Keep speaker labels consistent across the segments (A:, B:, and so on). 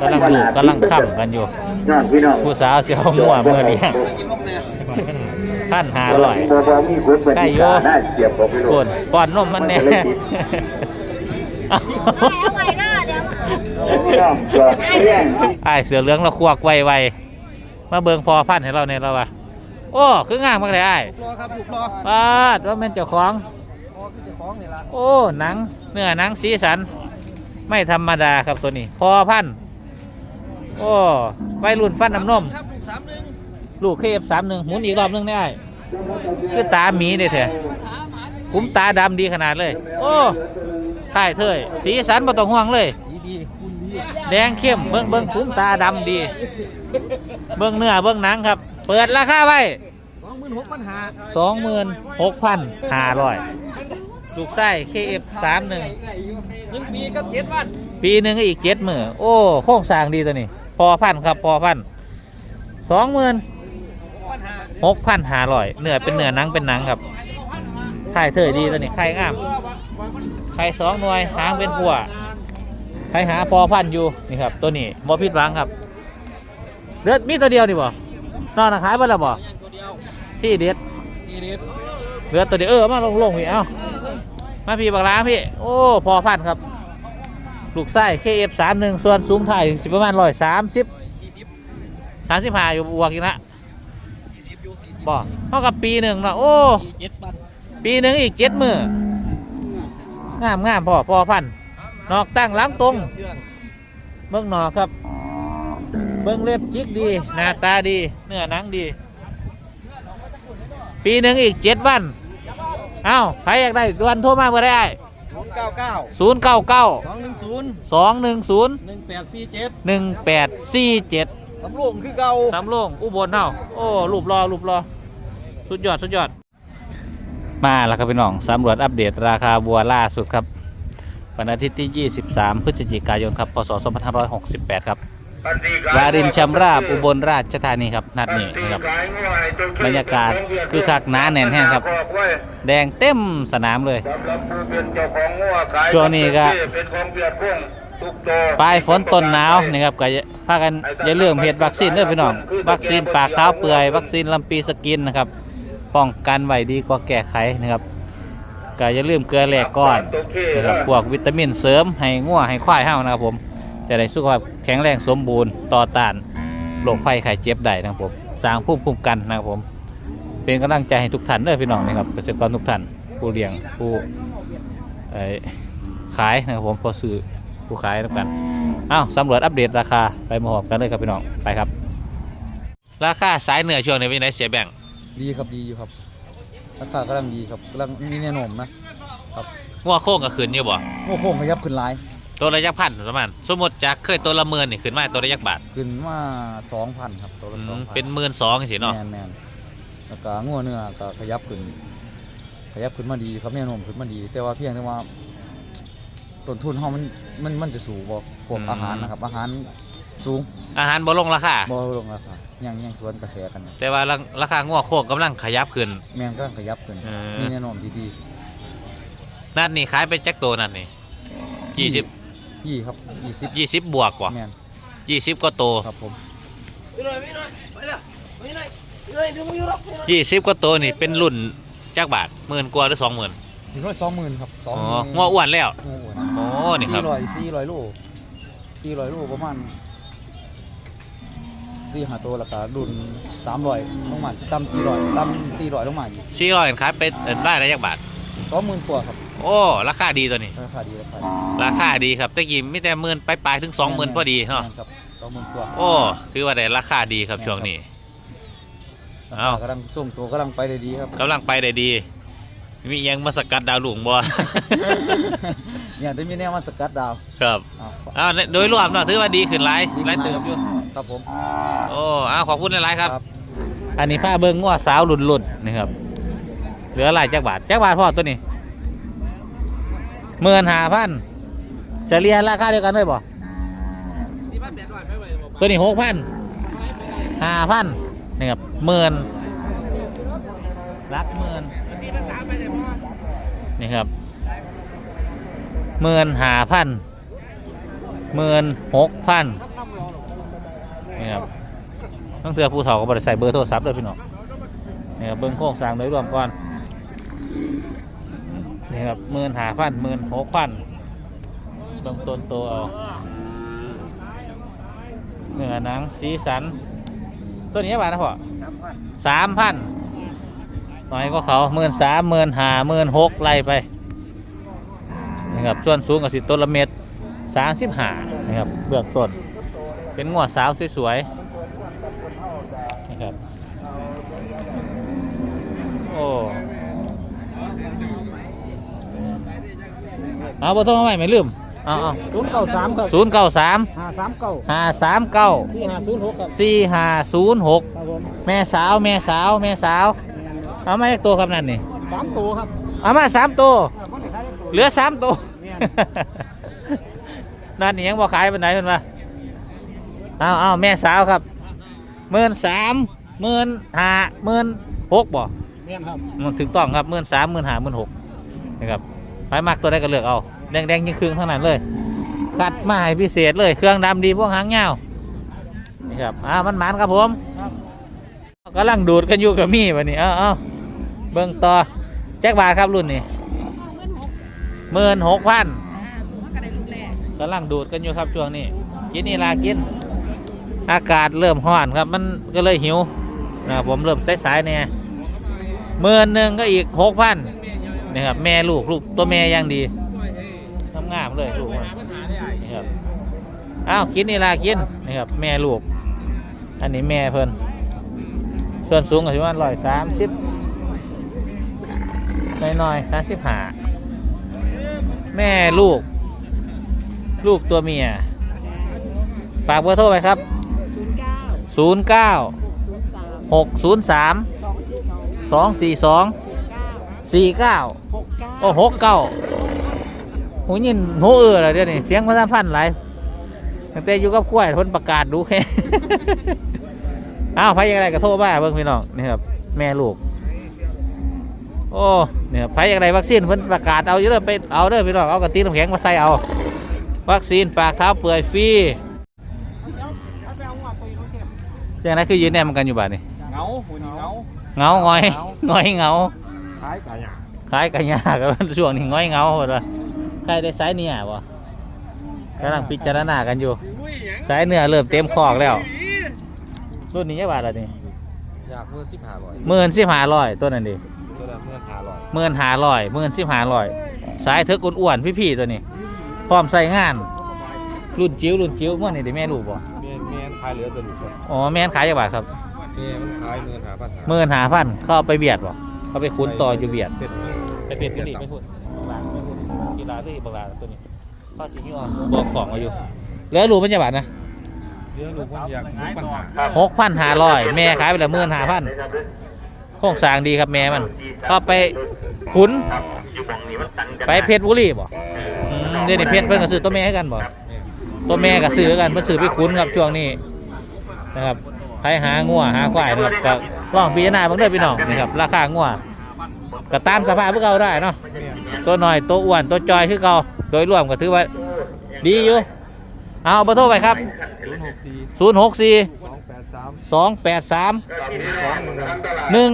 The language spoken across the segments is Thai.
A: กำลังดูกำลังค่ำกันอยู่
B: ญาติพี่น้อง
A: ผู้สาวเสียวหัวเมื่อเลี้ยงพันหาร้อย
B: บ่บ่มีคนเป็น
A: ได้อยู่
B: ได้เสียบบ่ไปโล
A: โก
B: ด
A: นป้อนนมมันแน่เอา
C: เอาไว้หน้าเดี๋ยว
B: พี่น้องจอดเรียง
A: ไอ้ายเสือเหลืองเราควักไวไวๆมาเบิงพอพันให้เราเนี่ยเราว่ะโอ้คืองามมากเลยไอ้าย
D: รอครับลูกรอ
A: ปาดว่าเป็นเจ้าของ
D: รอขึ้นจะคล้องนี่ละ
A: โอ้หนัง เนื้อหนังสีสัน ไม่ธรรมดาครับตัวนี้ พอพันธุ์ โอ้วัยรุ่นฟันน้ำนม
D: ครับลูกสามหนึ่ง
A: ลูกเคฟสามหนึ่งหมุนอีกรอบหนึงได้คือตาหมีเด้เถอะคุ้มตาดำดีขนาดเลย โอ้ถ่ายเถยสีสันบ่ต้องห่วงเลย
D: ดีดีคุณดี
A: แดงเข้มเบิ้งเบิ้งคุ้มตาดำดี เบิ้งเนื้อเบิ้งหนังครับ เปิดราคาไว้
D: สองหมื่นหกพันหา
A: สองหมื่นหกพันห้าร้อยลูกไส้เคเอฟสามหนึ่ง
D: หนึ่งปีกับเจ็ดวัน
A: ปีหนึ่งก็อีกเจ็ดหมื่นโอ้โค้งสร้างดีตัวนี้ พอพันครับพอพันสองหมื่น
D: ห
A: กพันหาร้อยเนื้อเป็นเนื้อหนังเป็นหนังครับไข่เถยดีตัวนี้ไข่งามไข่สองหน่วยหางเป็นผัวไข่หาพอพันอยู่นี่ครับ ตัวนี้บ่ผิดหวังครับเลือดมีตัวเดียวนี่บ่นอนขายไปแล้วบ่ที่เด็ด
D: เด็ด
A: เหลือดตัวเดียวเออมาลงลงพี่เอ้ามาพี่บักล้างพี่ โอ้พอพันครับ ลูกไส้ KF สามหนึ่งส่วนสูงไทยสิประมาณร้อยสามสิบ
D: สา
A: มสิบห้าอยู่บวกอีกละ
D: สี่สิบอยู่สี่สิบ
A: บ่เท่ากับปีหนึ่งเนาะโอ้
D: ปีเจ็ดวัน
A: ปีหนึ่งอีกเจ็ดมืองามงามพ่อพอพันนอกตั้งล้างตรง
D: เชื่อง
A: หนอกครับ เบิ้งเล็บจิกดี หน้าตาดี เนื้อหนังดี ปีหนึ่งอีกเจ็ดวัน เอ้าใครอยากได้ดวนโทรมาเมื่อได้
D: ศูนย์เก้าเก้า
A: ศูนย์เก้าเก้า
D: สองหนึ่งศูนย์
A: สองหนึ่งศูนย์
D: หนึ่งแปดสี่เจ็ด
A: หนึ่งแปดสี่เจ็ด
D: สำรวมคือเก่า
A: สำโรงอุบลเนาโอ้รูปรอรูปรอสุดยอดสุดยอด มาแล้วครับพี่น้องสำรวจอัปเดตราคาบัวล่าสุดครับวันอาทิตย์ที่ 23 พฤศจิกายนครับ พศ 2568 ครับ วารินชำราบอุบลราชธานีครับ นัดนี้นะครับบรรยากาศคือคักหนาแน่นแห้งครับ แดงเต็มสนามเลย
B: สำหรับผู้เป็นเจ้าของงัวขาย
A: ช่วงนี้ก็
B: เป็นของเบียดพุ่งทุกโต
A: ปลายฝนต้นหนาวนะครับก็อย่าพากันอย่าลืมเฮ็ดวัคซีนเด้อพี่น้องวัคซีนปากเท้าเปื่อยวัคซีนลำปีสกินนะครับ ป้องกันไว้ดีกว่าแก้ไขนะครับก็อย่าลืมเกลือแร่ก้อนนะครับพวกวิตามินเสริมให้งัวให้ควายเฮานะครับผม จะได้สุขภาพแข็งแรงสมบูรณ์ต่อต้านโรคภัยไข้เจ็บได้นะครับผมสร้างภูมิคุ้มกันนะครับผม เป็นกำลังใจให้ทุกท่านเด้อพี่น้องนะครับเกษตรกรทุกท่านผู้เลี้ยงผู้เอ่อขายนะครับผมผู้ซื้อผู้ขายแล้วกันอ้าวสำรวจอัปเดตราคาไปมาหอบกันเลยครับพี่น้องไปครับ ราคาสายเหนือช่วงนี้เป็นไงเสียแบ่ง
D: ดีครับดีอยู่ครับ ราคากำลังดีครับกำลังมีแนวโน้มนะครับ
A: งัวโค้งก็ขึ้นอยู่บ่
D: โอ้โหขยับขึ้นหลาย
A: ตัวระยะพันประมาณสมมติจากเคยตัวละหมื่นนี่ขึ้นมาตัวระยะบาท
D: ขึ้นมาสองพันครับตัว
A: อื
D: ละสอง
A: ม
D: พัน
A: เป็นหมื่นสองสิเนาะ
D: แมนแมนแล้วก็งัวเนื้อก็ขยับขึ้น ขยับขึ้นมาดีครับแนวโน้มขึ้นมาดี แต่ว่าเพียงแต่ว่าต้นทุนเฮามันมันมันจะสูงบ่พวกอาหารนะครับ อาหารสูง
A: อาหารบ่ลงราคา
D: บ่ลงราคายังยังสวนกระแสกันอยู่
A: แต่ว่าราราคางัวโค้งกำลังขยับขึ้น
D: แมงกำลังขยับขึ้น
A: เออ
D: มีแนวโน้มที่ดี
A: นัดนี่ขายไปจักตัวนั่นนี่ยี่สิบ
D: ยี่ครับยี่สิบ
A: ยี่สิบบวกกว่า
D: แมน
A: ยี่สิบก็โตว
D: ครับผม
A: ยี่สิบก็โตวนี่เป็นรุ่นจักบาทหมื่นกว่าหรือสองหมื่น
D: ถึงร้อยสองหมื่นครับสอง
A: อ๋อ
D: หมื่น
A: งัวอ้วนแล้ว
D: งัวอ้วน
A: โอ้นี่ครับ
D: สี่ร้อยสี่ร้อยโลสี่ร้อยโลประมาณสี่หาตัวราคารุ่นสามร้อยลงมาต่ำสี่ร้อยต่ำสี่ร้อยลงมาอีก
A: สี่ร้อยขายไปเอิ้นได้ระยะบาท
D: สองหมื่นกว่าครับ
A: โอ้ราคาดีตัวนี้
D: ราคาดีราคาดี
A: ราคาดีครับตะกี้มีแต่หมื่นไปปลายๆถึงสองหมื่นพอดีเนาะ
D: แม่ครับสองหมื่นกว่า
A: โอ้ถือว่าได้ราคาดีครับช่วงนี้ เอ้า
D: กำลังส่งตัวกำลังไปได้ดีครับ
A: กำลังไปได้ดี มีอิหยังมาสกัดดาวหลวงบ่
D: เนี่ยจะมีแนวมาสกัดดาว
A: ครับ
D: อ้าว
A: อ้าวโดยรวมเนาะถือว่าดีขึ้นหลาย
D: ดี
A: หลาย
D: ขึ้
A: เติ
D: น
A: บอยู่
D: ครับผม
A: โอ้อ้าวขอบคุณหลายๆครับ อันนี้ผ้าเบิ้งง้อสาวหลุดๆนี่ครับ เหลือหลายจักบาทจักบาทพ่อตัวนี้ หมื่นห้าพันเฉลี่ยราคาเดียวกันด้วยบ่ตัวนี้หกพันห้าพันนี่ครับหมื่นรักหมื่นนี่ครับหมื่นห้าพันหมื่นหกพันนี่ครับต้องเตือนผู้เฒ่าก็บริใส่เบอร์โทรศัพท์เลยพี่น้องนี่ครับเบิ้งโครงสร้างโดยรวมก่อน นี่ครับหมื่นหาพันหมื่นหกพันเบิ้งต้นตัวเอาเนื้อหนังสีสัน ตัวนี้บาทนะพ่อสามพันน้อยก็เขาหมื่นสามหมื่นหาหมื่นหกไล่ไปนะครับส่วนสูงกับสิต้นละเม็ดสามสิบหานะครับเบื้องต้น เป็นงวดสาวสวยๆนะครับโอ้ เอาบ่ต้องมาใหม่ไม่ลืมเอาเอา
C: ศูนย์เก้าสามครับ
A: ศูนย์เก้าสาม
C: ห้าสามเก้า
A: ห้าสามเก้า
C: สี่ห้าศูนย์หกครับ
A: สี่ห้าศูนย์หก
C: ครับผม
A: แม่สาวแม่สาวแม่สาว เอามาอีกตัวครับนั่นนี่
C: สามตัวครับ
A: เอามาสามตัว
C: อ่าคนไหนขายได้ตัว
A: เหลือสามตัว
C: แม่น
A: นั่นนี่ยังบ่ขายเป็นไหนเป็นวะเอาเอาแม่สาวครับหมื่นสามหมื่นห้าหมื่นหกบ่
C: แม่นครับ
A: มันถูกต้องครับหมื่นสามหมื่นห้าหมื่นหกนะครับ ไปมากตัวได้ก็เลือกเอาแดงแดงยิ่งครึ่งทั้งนั้นเลยคัดมาให้พิเศษเลยเครื่องดำดีพวกหางเงาวนี่ครับอ่ามันหมานครับผมกำลังดูดกันอยู่กับมี่วันนี้เอาเอาเบิ่งต่อแจ็คบาทครับรุ่นนี้หมื่นหกพันกำลังดูดกันอยู่ครับช่วงนี้กินนี่ลากิน อากาศเริ่มร้อนครับ มันก็เลยหิวนะผมเริ่มสายๆเนี่ยหมื่นหนึ่งก็อีกหกพัน นี่ครับแม่ลูกลูกตัวแม่ยังดีงามๆเลยลูกมันนี่ครับอ้าวกินนี่ลากินนี่ครับแม่ลูก อันนี้แม่เพิ่นส่วนสูงก็ประมาณร้อยสามสิบน้อยๆสามสิบห้าแม่ลูก ลูกตัวเมียฝากเบอร์โทรไปครับ
E: ศูนย์เก้า
A: 0 9
E: ศูนย์ สาม
A: 6 0 3
E: สองสี่สอง
A: 2 4 2
E: เก้า
A: 4 9
E: หกเก้า
A: โอ้หกเก้าหูยินหูเอออะไรเดี๋ยวนี้เสียงพระท่านพันหลายตั้งแต่อยู่กับกล้วยทนประกาศดูแค่อ้าวไผยังไงก็โทรมาเบิ่งพี่น้องนี่ครับแม่ลูก โอ้เนี่ยไผยังไงวัคซีนเพิ่นประกาศเอาอยู่เด้อไปเอาเด้อพี่น้องเอากระติกน้ำแข็งมาใส่เอา วัคซีนปากเท้าเปื่อยฟรีจังไดคือยืนแนมกันอยู่บ้านนี่
C: เงาหุ่นเงา
A: เงางอยงอยเงา
C: ขายไก่ย่าง
A: คล้ายกันยากกับช่วงนี้ง้อยเงาหมดว่าใครได้สายเนื้อบ่กำลังพิจารณากันอยู่ สายเนื้อเริ่มเต็มคอกแล้ว รุ่นนี้ยังบาทละนี่
D: อยากมือที่ผ่าบ่อย
A: หมื่นสิบห้าร้อยตัวนั้นดิ
D: ตัวละเมื่อหาลอย
A: หมื่นห้าร้อยหมื่นสิบห้าร้อยสายเถิกอ้วนๆพี่ๆตัวนี้ พร้อมใส่งาน รุ่นจิ๋วรุ่นจิ๋วมื่อนี่ได้แม่ลูกบ่
D: เมียนเมียนขายเหลือตัวลูกคน
A: อ๋อแม่นขายยังบาทครับ
D: เมียมันขายเมื่อหาพันหา
A: หมื่นหาพันเข้าเอาไปเบียดบ่ เขาไปคุ้นต่ออยู่เบียด
D: เป็น
A: ไปเปลี่ยนกันดิไม่พูดบางไม่พูดกีฬาด้วยบางลาตัวนี้ข้อจริงที่ว่าบอกของมาอยู่แล้วรู้ปัญญาบัตรนะ
D: เรื่องลูกคนอยากรู้ปัญหา
A: หกพันห้าร้อยแม่ขายไปละหมื่นห้าพันโครงสร้างดีครับแม่มัน ก็ไปขุน
B: อยู่หมองนี้มันตันกัน
A: ไปเพชรบุรีบ่อืมเดี๋ยวนี้เพชรเพิ่นก็ซื้อตัวแม่ให้กันบ่
D: แม่
A: ตัวแม่ก็ซื้อกันเพิ่นซื้อไปขุนครับช่วงนี้นะครับใครหางัวหาควายนะครับก็ ลองพิจารณาบิ่งเด้อพี่น้องนะครับราคางัวก็ตามสภาพพวกเราได้เนาะตัวหน่อยตัวอ้วนตัวจอยคือเก่าโดยรวมก็ถือว่าดีอยู่ เอาเบอร์โทรไปครับ
D: ศูนย์หกสี่
A: 064
D: สองแปดสาม
A: 283
D: หนึ่ง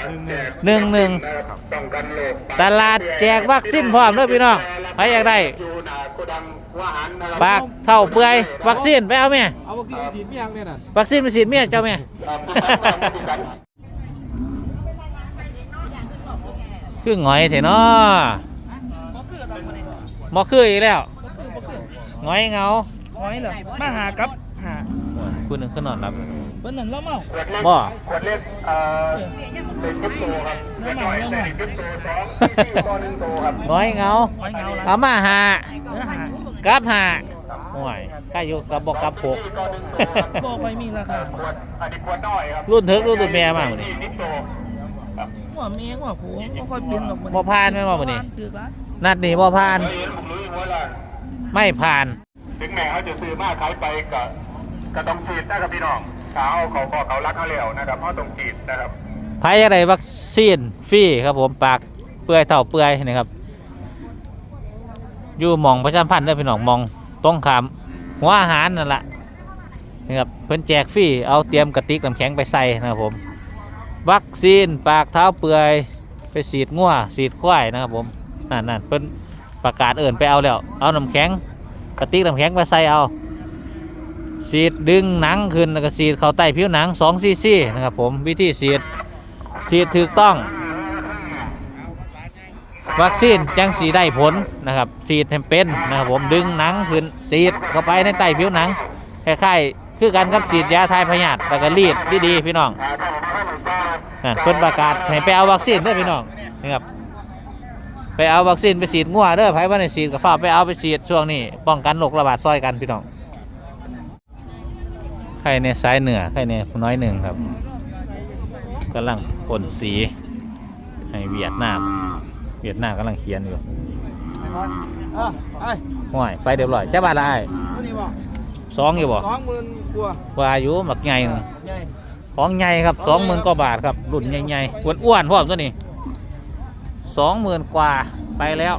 A: 12
D: หนึ่งหนึ่ง
A: 11
B: ตลก
A: ตลาดแจกวัคซีนพร้อมเด้อพี่น้องใครอยากได้
B: อยู่หน้าโกดังว่าหันนะครับ
A: ปากเท่าเปื่อยวัคซีนไปเอาแม่
D: เอาวัคซีนไปฉีดเมียงเนี่ยน่ะ
A: วัคซีนไปฉีดเมียเจ้าแม่คือหงอยเถอะเนาะบ่คืออีกแล้วหงอยเหงา
C: น้อยเหรอมาหากับหา
A: คุณหนึ่งขึ้นนอนรับ
C: เพิ่นนั่นแล้วเมา
B: ขวดเล็ก
A: บ่
B: ขวดเล็กเอ่อเป็นคริปโตครับเป็นหน่อยเป็นคริปโตสองต่อหนึ่งโตครับ
A: หงอยเหงา
C: น้อยเงาละ
A: เอามาหา
C: เนื้อหา
A: กับหาห่วยข้าอยู่กับบอกกับหก
B: ต่อหนึ่งโตครับ
C: บอกไปมีราคา
B: ขวดอันนี้ขวดน้อยครับ
A: รุ่นเถิกรุ่นตัวแม่มากนี่
B: นิดโตครับ
C: หัวเมียหัวผัวบ่ค่อยเปลี่ยนหรอก
A: บ่ผ่านแม่นบ่มื้อนี้
C: ถือร้าน
A: นัดนี้บ่ผ่าน
B: เคยเห็นผมรู้อยู่ว่าล่ะ
A: ไม่ผ่าน
B: ถึงแม้เขาจะซื้อมาขายไปก็ก็ต้องฉีดนะครับพี่น้องเช้าเขาก็เขารักเขาเร็วนะครับเขาต้องฉีดนะครับ
A: ไผอยากได้วัคซีนฟรีครับผมปากเปื่อยเท่าเปื่อยนะครับ อยู่หมองประชาพันธ์เด้อพี่น้องหมองตรงขามหัวอาหารนั่นแหละนี่ครับเพิ่นแจกฟรีเอาเตรียมกระติกน้ำแข็งไปใส่นะครับผม วัคซีนปากเท้าเปื่อยไปฉีดงัวฉีดควายนะครับผมนั่นนั่นเพิ่นประกาศเอิ่นไปเอาแล้ว เอาน้ำแข็งกระติกน้ำแข็งไปใส่เอาฉีดดึงหนังขึ้นแล้วก็ฉีดเข้าใต้ผิวหนัง2ซีซีนะครับผมวิธีฉีดฉีดถูกต้อง วัคซีนจังสีได้ผลนะครับฉีดให้เป็นนะครับผมดึงหนังขึ้นฉีดเข้าไปในใต้ผิวหนังคล้ายๆคือกันกับฉีดยาทายพยาธิแล้วก็รีดดีๆพี่น้องนั่นเพิ่นประกาศให้ไปเอาวัคซีนเด้อพี่น้องนะครับไปเอาวัคซีนไปฉีดงัวเด้อไผว่าในฉีดกับฟ้าไปเอาไปฉีดช่วงนี้ป้องกันโรคระบาดซอยกันพี่น้องใครในสายเหนือใครในน้อยหนึ่งครับกำลังพ่นสีให้เวียดนาม เวียดนามกำลังเขียนอยู่
C: อะไอ้
A: ห่วยไปเรียบร้อยเจ้าบ้านละไอ้าย
C: ตัวนี้บ่
A: สองอยู่บ่
C: สองหมื่นกว่า
A: ว่าอายุหมักใหญ่หนึ่ง
C: ใหญ่
A: ของใหญ่ครับสองหมื่นกว่าบาทครับรุ่นใหญ่ๆอ้วนอ้วนๆพร้อมตัวนี้สองหมื่นกว่าไปแล้ว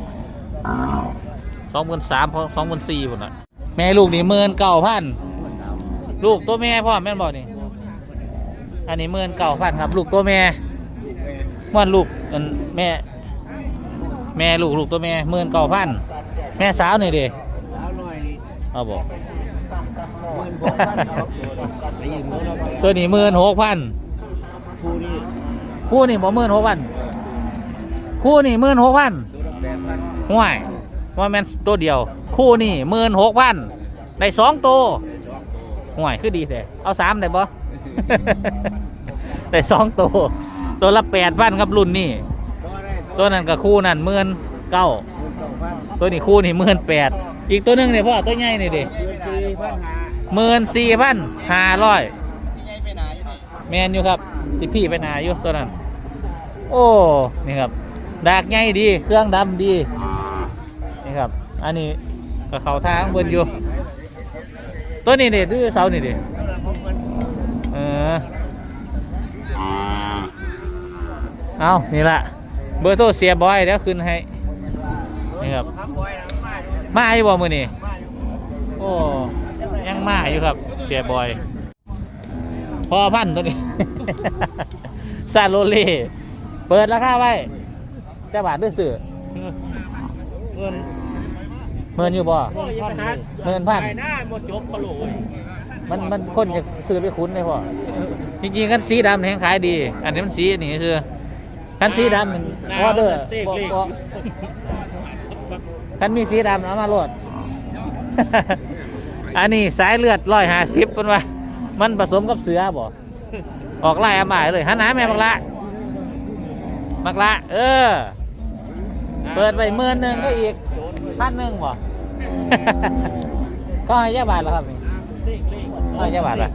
A: สองหมื่นสามพอสองหมื่นสี่พุ่นน่ะแม่ลูกนี่หมื่นเก้าพันลูกตัวแม่พ่อแม่นบอกนี่อันนี้หมื่นเก้าพันครับ ลูกตัวแม่ม่วนลูกอันแม่ แม่ลูกลูกตัวแม่หมื่นเก้าพันแม่สาวนี่เด้
C: เอาหน่อยนี่
A: เอาบอก
C: หมื่นหกพันครับไปยืมเงินเราไป
A: ตัวนี้หมื่นหกพัน
C: คู่นี้
A: คู่นี่บ่หมื่นหกพันคู่นี่หมื่นหกพัน
C: ตัวละแปดพัน
A: ห่วยว่าแม่นตัวเดียว คู่นี่หมื่นหกพันได้สองตัวห่วยคือดีแท้เอาสามได้บ่ได้สองตัวตัวละแปดพันครับรุ่นนี่
C: ตัวได้
A: ตัวนั้นกับคู่นั่นหมื่นเก้า
C: หมื่นสองพัน
A: ตัวนี้คู่นี่หมื่นแปดอีกตัวหนึงเนี่ยพ่อตัวใหญ่นี่ดิ
C: เดือนสี่พันห้า
A: หมื่นสี่พันห้าร้อย
C: ที่ใหญ่ไปไหนอยู่นี่
A: แมนอยู่ครับที่พี่ไปนาอยู่ตัวนั้น โอ้นี่ครับดากใหญ่ดีเครื่องดำดีนี่ครับ อันนี้ก็เขาทางบนอยู่ ตัวนี้เด็ดดื้อเสานี่เด็
C: ตัวละหกพัน
A: เออเอานี่ละ เบอร์โทรเสียบอยเดี๋ยวขึ้นให้นี่ครับ
C: ทำบ่อยนะมาอยู่
A: มาอยู่บ่มือนี่
C: มาอยู่
A: โอ้ยังมาอยู่ครับ เสียบอยพอพันธุ์ตัวนี้ซาโลเล่เปิดราคาไว้เจ้าบาทด้วยสื่อ
C: เงิน
A: เมินอยู่บ่
C: พัน
A: เมินพัน
C: ไปหน้าหมดจบกระโหลก
A: มันมันคนจะซื้อไปคุ้นเลยพ่อจริงๆกันสีดำแห่งขายดี อันนี้มันสีนี่คือ กันสีดำมันออเดอร์บ่บ่กันมีสีดำเอามาโหลด อันนี้สายเลือดร้อยห้าสิบเป็นว่า มันผสมกับเสือบ่ออกไล่อาหมายเลยหันหน้าแม่มักละมักละ เออ เปิดไปหมื่นหนึ่งก็อีกพันหนึ่งบ่ก็ให้ยาบาทแล้วครับนี่ ให้ยาบาทละ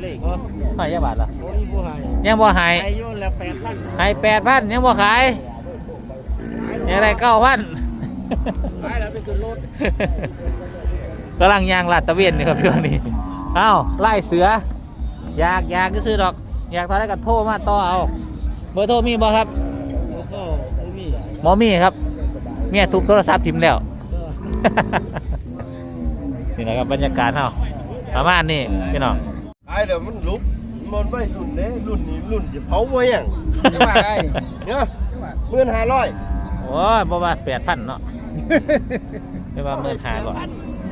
A: ให้ยาบาทละ
C: โอ้ยผู้ให้
A: ยังบ่หาย
C: ไอ้ยุ่นแลแปดพัน
A: ให้แปดพันยังบ่ขายยังได้เก้าพัน
C: ขายแล้วไปขึ้นรถ
A: กำลังยางลาดตะเวนนี่ครับช่วงนี้อ้าวไล่เสือ อยากอยากก็ซื้อดอก อยากตอนแรกก็โทรมาต่อเอา เบอร์โทรมีบ่ครับ
C: หม่มี
A: หมอมีครับ เมียทุบโทรศัพท์ทิมแล้ว นี่แหละครับบรรยากาศเฮา ประมาณนี้พี่น้อง
F: ไอ้เดี๋ยวมันลุกมันไม่รุ่นเด้รุ่นนี้รุ่นจะเผาไว้ยัง
C: จะว่าได้
F: เนี่ยเมื่อนห้าร้อย
A: โอ้ยบ่ว่าแปดพันเนาะไม่ว่าเมื่อหาก่อน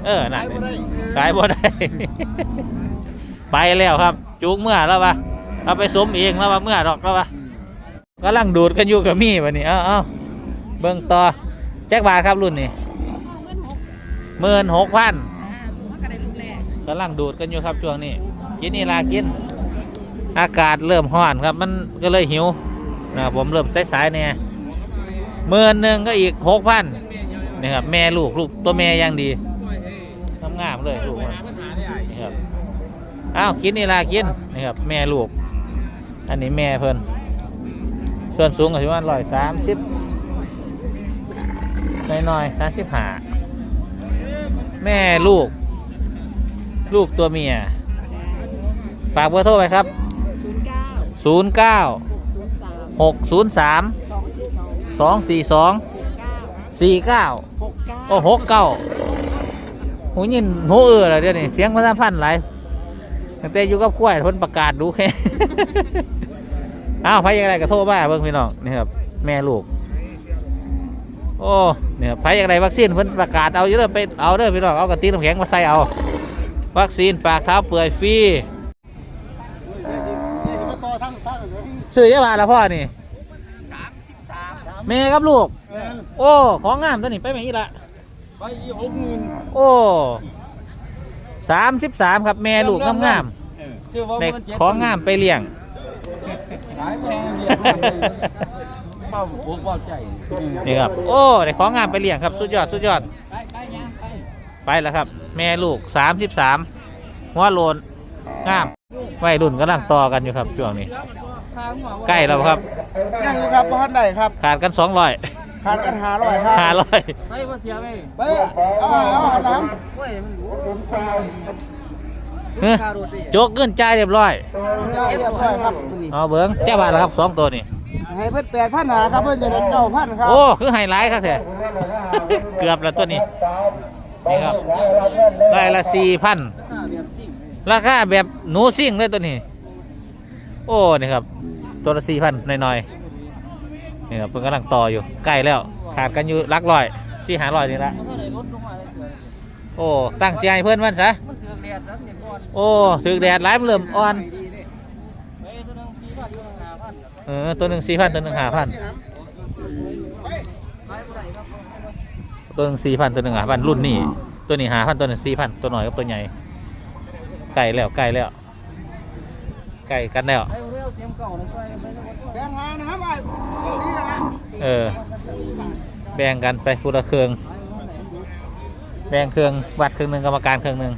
A: เออนั่นนี่ขายบ่ได้ไปแล้วครับ จุกเมื่อแล้วปะเอาไปสมเองแล้วปะเมื่อดอกแล้วปะกำลังดูดกันอยู่กับมี่วันนี้เอ้าเอ้าเบิ่งต่อแจ็คบาทครับรุ่นนี้หมื่นหกพัน กำลังดูดกันอยู่ครับช่วงนี้กินนี่ลากิน อากาศเริ่มร้อนครับ มันก็เลยหิวนะผมเริ่มสายๆเนี่ยหมื่นหนึ่งก็อีกหกพันนี่ครับแม่ลูกลูกตัวแม่ยังดีงามๆเลยลูกนนี่ครับอ้าวกินนี่ลากินนี่ครับแม่ลูก อันนี้แม่เพิ่นส่วนสูงก็ประมาณร้อยสามสิบน้อยๆสามสิบห้าแม่ลูก ลูกตัวเมียฝากเบอร์โทรไปครับ
E: ศูนย์เก้า
A: 0 9
E: ศูนย์สาม
A: 6 0 3
E: สองสี่สอง
A: 2 4 2 4 9
E: เก้าหกเก้า
A: โอ้หกเก้าหูยินหูเอืออะไรเดี๋ยวนี้เสียงภาษาพันธ์หลายตั้งแต่อยู่กับกล้วยเพิ่นประกาศดูแค่ อ้าวไผยังไงก็โทรมาเบิ่งพี่น้องนี่ครับ แม่ลูก โอ้เนี่ยไผยังไงวัคซีนเพิ่นประกาศเอาอยู่เด้อไปเอาเด้อพี่น้องเอากระติกน้ำแข็งมาใส่เอา วัคซีนปากเท้าเปื่อยฟรี
C: นี่จะมาต่อทั้งทั้งเลย
A: ซื้อยี่บาทละพ่อนี่แม่กับลูก โอ้ ของงามตัวนี้ไปไหมอีละ
F: ไปอีหกหมื่น
A: โอ้สามสิบสามครับแม่ลูกงามงาม
F: ชื่อว่า
A: ๆใน
F: มันเจ็ด
A: ของงามไปเลี้ยง
F: หลายแพงเรียกเป้าพวกว่าใจ
A: นี่ครับ โอ้ในของงามไปเลี้ยงครับ สุดยอด สุดยอด ไปแล้วครับ แม่ลูกสามสิบสามหัวโลนงามวัยรุ่นกำลังต่อกันอยู่ครับช่วงนี้ ใกล้แล้วครับ
C: ยังอยู่ครับบ้านใดครับ
A: ขาดกันสองร้อย
C: ขาดกันหาร้อยครับ
A: ห้าร้อย
F: ไปว่าเสียไป
C: ไปเอาเอาเอาน้
A: โจกเงินจ่ายเรียบร้อยำ
C: เจ้าเรียบร้อยครับนี่
A: เอาเบิ้งเจ้าบาทแล้วครับสองตัวนี่
C: ให้เพิ่นแปดพันหาครับเพิ่นจะได้เก้าพันครับ
A: โอ้ คือไฮไลท์ครับแท้เกือบแล้วตัวนี้ นี่ครับได้ละสี่พันราคาแบบหนูซิ่งเลยตัวนี้ โอ้นี่ครับ ตัวละสี่พันน้อยๆนี่ครับเพิ่งกำลังต่ออยู่ใกล้แล้ว ขาดกันอยู่หลักร้อยสี่หาร้อยนี่ละโอ้ตั้งใจให้เพื่อนมันซะโอ้ถึกแดดร้ายมันเริ่มอ่อนเออตัวหนึ่งสี่พันตัวหนึ่งห้าพัน ตัวหนึ่งสี่พันตัวหนึ่งห้าพันรุ่นนี้ตัวนี้ห้าพันตัวหนึ่งสี่พันตัวหน่อยกับตัวใหญ่ไก่แล้วไก่แล้วไก่กันแล้ว
C: แปดหานะครับไอ้เอาดีกันนะ
A: เออแบ่งกันไปพูละเครื่องแบ่งเครื่องวัดเครื่องหนึ่งกรรมการเครื่องหนึ่ง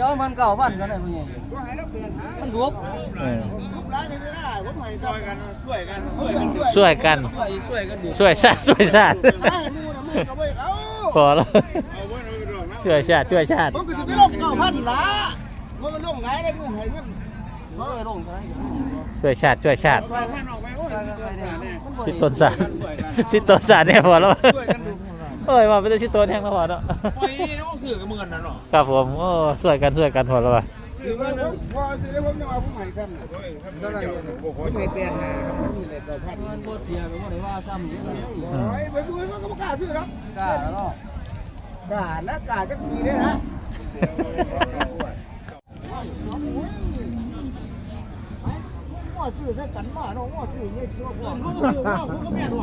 F: ย้อนมันเก่าพันกันเลยมึงไง
C: ก็ให้เราเปลี่ยนหา
F: มันลุก
A: เออ
C: ลูกหลานจะได้ผมให้ซอยกัน
F: ช่วยกัน
A: ช่วยกัน
F: ช่วยกันดู
A: ช่วยชาติช่วยชาติ
C: หาให้มูนะมูก็บ่เอา
A: พอแล้วช่วยชาติช่วยชาติ
C: ผมก็จะไปลงเก้าพันละมันมันลงไหนได้เงินให้เงิน
F: เฮ้ยลงเท่าไหร่
A: ช่วยชาติช่วยชาติสิต้นสารสิต้นสารเนี่ยพอแล้วเอ้ยมาเป็นสิต้นแห้งแล้วพอแล้ว
F: ไปน้องสื่อกับมึงกันนะเนาะ
A: ครับผมโอ้ช่วยกันช่วยกันพอแล้วว่ะ
C: คือว่าผมพอสิได้ผมจะเอาผมให้ซ้ำน่ะผมให้แปดหาครับผมมีแต่เก้าพัน
F: มันบ่เสียหรือว่าได้ว่าซ้ำนี่เลย
A: อืม
C: โอ้ยไปดูมันก็บ่กล้าซื้อหรอก
F: กล้าแล้ว
C: กล้านะกล้าจักปีได้นะว่าซื้อซะกันมาเนาะว่าซื้อเนี่ยซื้อบ่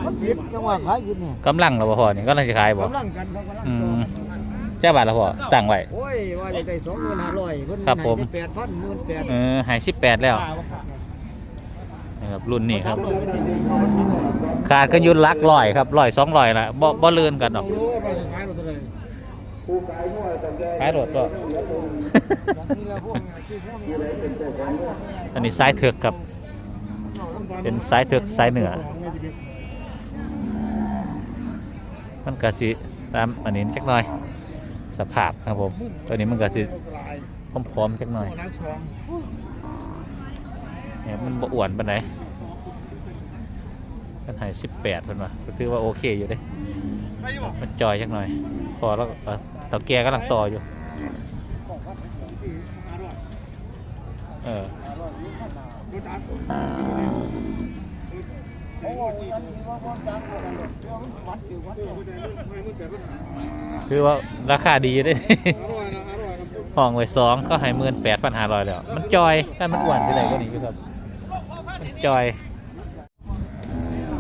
C: มันผิดจังหวะ
A: กำลังแล้วบ่พอนี่กำลังจะขายบ่
C: กำลังกันครับกำลัง
A: อืม จ้าบาทแล้วพอตั้งไว้
C: โอ้ยว่าจะได้สองหมื่นห้าร้อยเพิ่น
A: ครับผม
C: แปดพันหมื่นแปด
A: เออหายสิบแปดแล้วนะครับรุ่นนี้ครับ ขาดกันอยุนลักลอยครับลอยสองลอยละบ่บ่เลื่อนกันหรอกขายรถก็ อันนี้สายเถือกครับ เป็นสายเถือกสายเหนือ มันก็สิตามอันนี้จักหน่อย สภาพครับผม ตัวนี้มันก็สิพร้อมๆจักหน่อยเนี่ยมันบอ้วนปานไหนกันหายสิบแปดเพิ่นว่าถือว่าโอเคอยู่เด้มันจอยจักหน่อย พอแล้วก็เอ่อเต่าแกกำลังต่ออยู่เออ คือว่าราคาดีอยู่เด้ห้องไว้สองก็ให้หมื่นแปดพันห้าร้อยแล้ว มันจอยถ้ามันอ้วนที่ไหนก็นี้อยู่ครับจอย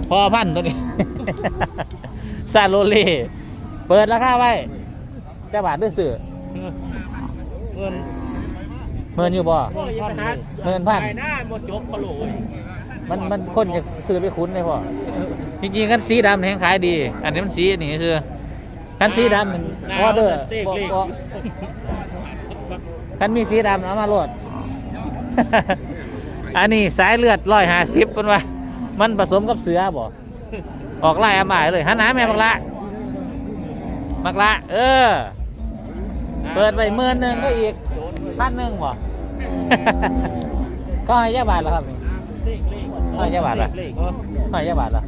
A: พอพันตัวนี้ซาโลเล่เปิดราคาไว้เจ้าบาทด้วยสื่อ
F: เงิน
A: เมินอยู่บ่
F: พันนะ
A: เมินพัน
F: หน้าหมดจบกระโหลก
A: มันมันคนจะซื้อไปคุ้นเลยพ่อจริงๆกันสีดำแหงขายดี อันนี้มันสีนี่คือกันสีดำมันออเดอร์บ่บ่กันมีสีดำเอามาโหลด อันนี้สายเลือดร้อยห้าสิบเป็นว่า มันผสมกับเสือบ่ออกไล่อาหมายเลยหันหน้าแม่บักละบักละ เออ เปิดไปหมื่นหนึ่งก็อีกพันหนึ่งบ่ก็ให้ยาบาทแล้วครับนี่ ให้ยาบาทละให้ยาบาทละ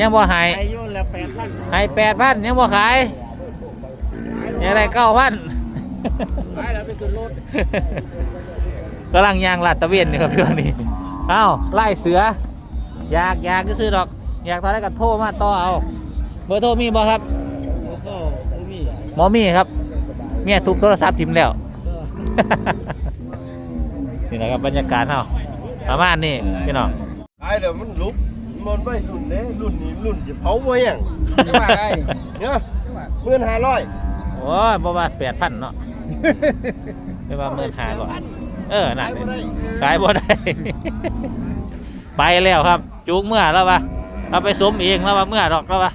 A: ยังบ่ใหาย
F: อายุแล้วแปดพัน
A: ให้แปดพันยังบ่ขายยังได้เก้าพัน
F: ไปแล้วไปขึ้นรถ
A: กำลังยางลาดตระเวนนี่ครับช่วงนี้เอ้าไล่เสือ อยากอยากก็ซื้อดอก อยากตอนแรกก็โทรมาต่อเอา เบอร์โทรมีบ่ครับ
F: แล้วก็ไม่มี
A: หมอมีครับ เมียทุบโทรศัพท์ทิมแล้วนี่นะครับบรรยากาศเฮาประมาณนี้พี่น้อง
G: ตายแล้วมันลุกมันไม่รุ่นเด้รุ่นนี้รุ่นสิเผาบ่หยังเนี่ยเมื่อนห้าร้อย
A: โอ้ยบ่ว่าแปดพันเนาะไม่ว่าเมื่อหาก่อนเออนั่นขายบ่ได้ ไปแล้วครับ จูงเมื่อแล้ววะเราไปสมเองแล้วว่าเมื่อดอกแล้ววะ